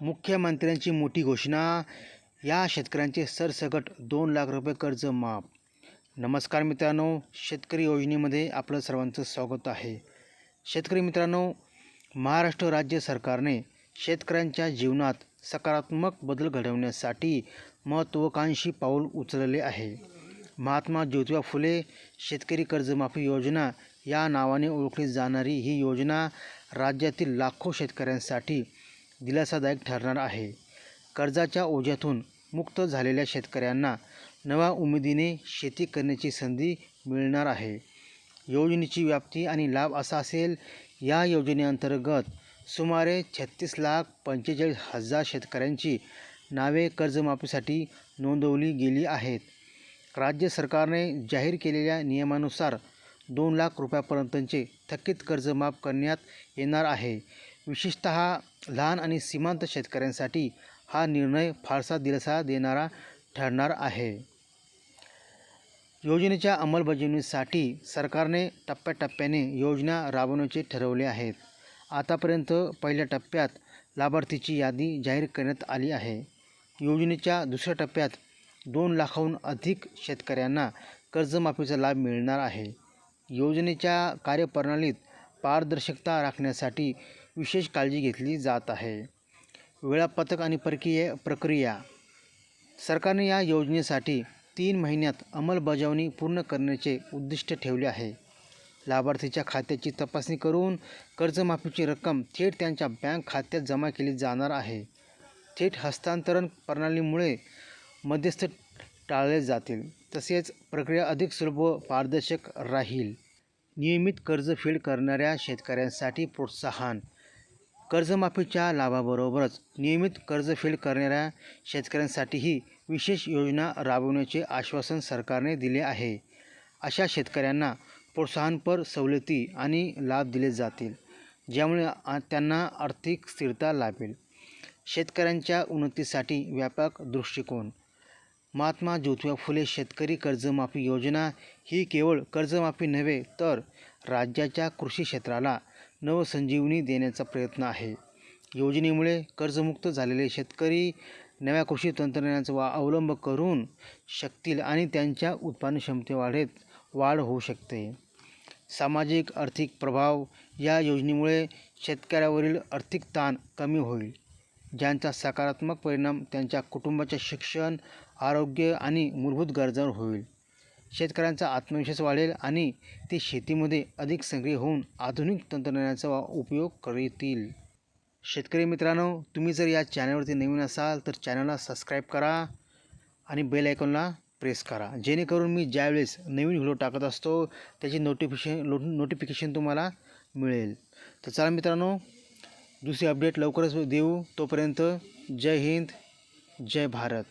मुख्यमंत्र्यांची मोठी घोषणा. या शेतकऱ्यांचे सरसकट दोन लाख रुपये कर्ज माफ. नमस्कार मित्रांनो शेतकरी योजनेमध्ये आपलं सर्वांचं स्वागत आहे. शेतकरी मित्रांनो महाराष्ट्र राज्य सरकारने शेतकऱ्यांच्या जीवनात सकारात्मक बदल घडवण्यासाठी महत्त्वाकांक्षी पाऊल उचलले आहे. महात्मा ज्योतिबा फुले शेतकरी कर्जमाफी योजना या नावाने ओळखली जाणारी ही योजना राज्यातील लाखो शेतकऱ्यांसाठी दिलासादायक ठरणार आहे. कर्जाच्या ओझ्यातून मुक्त झालेल्या शेतकऱ्यांना नव्या उमेदीने शेती करण्याची संधी मिळणार आहे. योजनेची व्याप्ती आणि लाभ असा असेल या योजनेअंतर्गत सुमारे छत्तीस लाख पंचेचाळीस हजार शेतकऱ्यांची नावे कर्जमाफीसाठी नोंदवली गेली आहेत. राज्य सरकारने जाहीर केलेल्या नियमानुसार दोन लाख रुपयापर्यंतचे थकीत कर्ज माफ करण्यात येणार आहे. विशेषत लहान आणि सीमांत शेतकऱ्यांसाठी हा निर्णय फारसा दिलासा देणारा ठरणार आहे. योजनेच्या अंमलबजावणीसाठी सरकारने टप्प्याटप्प्याने योजना राबवण्याचे ठरवले आहेत. आतापर्यंत पहिल्या टप्प्यात लाभार्थीची यादी जाहीर करण्यात आली आहे. योजनेच्या दुसऱ्या टप्प्यात दोन लाखाहून अधिक शेतकऱ्यांना कर्जमाफीचा लाभ मिळणार आहे. योजनेच्या कार्यप्रणालीत पारदर्शकता राखण्यासाठी विशेष काळजी घेतली जात आहे. वेळापत्रक आणि परकीय प्रक्रिया. सरकारने या योजनेसाठी तीन महिन्यात अंमलबजावणी पूर्ण करण्याचे उद्दिष्ट ठेवले आहे. लाभार्थीच्या खात्याची तपासणी करून कर्जमाफीची रक्कम थेट त्यांच्या बँक खात्यात जमा केली जाणार आहे. थेट हस्तांतरण प्रणालीमुळे मध्यस्थ टाळले जातील. तसेच प्रक्रिया अधिक सुलभ व पारदर्शक राहील. नियमित कर्जफेड करणाऱ्या शेतकऱ्यांसाठी प्रोत्साहन. कर्जमाफीच्या लाभाबरोबरच नियमित कर्जफेड करणाऱ्या शेतकऱ्यांसाठीही विशेष योजना राबवण्याचे आश्वासन सरकारने दिले आहे. अशा शेतकऱ्यांना प्रोत्साहनपर सवलती आणि लाभ दिले जातील ज्यामुळे त्यांना आर्थिक स्थिरता लाभेल. शेतकऱ्यांच्या उन्नतीसाठी व्यापक दृष्टिकोन महात्मा ज्योतिबा फुले शेतकरी कर्जमाफी योजना ही केवळ कर्जमाफी नव्हे तर राज्याच्या कृषी क्षेत्राला नवसंजीवनी देण्याचा प्रयत्न आहे. योजनेमुळे कर्जमुक्त झालेले शेतकरी नव्या कृषी तंत्रज्ञानाचा वा अवलंब करून शकतील आणि त्यांच्या उत्पादन क्षमते वाढेत वाढ होऊ शकते. सामाजिक आर्थिक प्रभाव या योजनेमुळे शेतकऱ्यावरील आर्थिक ताण कमी होईल. ज्यांचा सकारात्मक परिणाम त्यांच्या कुटुंबाचे शिक्षण आरोग्य आणि मूलभूत गरजांवर होईल. शेतकऱ्यांचा आत्मविश्वास वाढेल आणि ते शेतीमध्ये अधिक सक्रिय होऊन आधुनिक तंत्रज्ञानाचा वा- उपयोग करतील. शेतकरी मित्रांनो तुम्ही जर या चॅनलवरती नवीन असाल तर चॅनलला सबस्क्राईब करा आणि बेल आयकॉनला प्रेस करा. जेणेकरून मी ज्यावेळेस नवीन व्हिडिओ टाकत असतो त्याची नोटिफिकेशन नोटिफिकेशन तुम्हाला मिळेल. तर चला मित्रांनो दुसरी अपडेट लवकरच देऊ. तोपर्यंत जय हिंद जय भारत.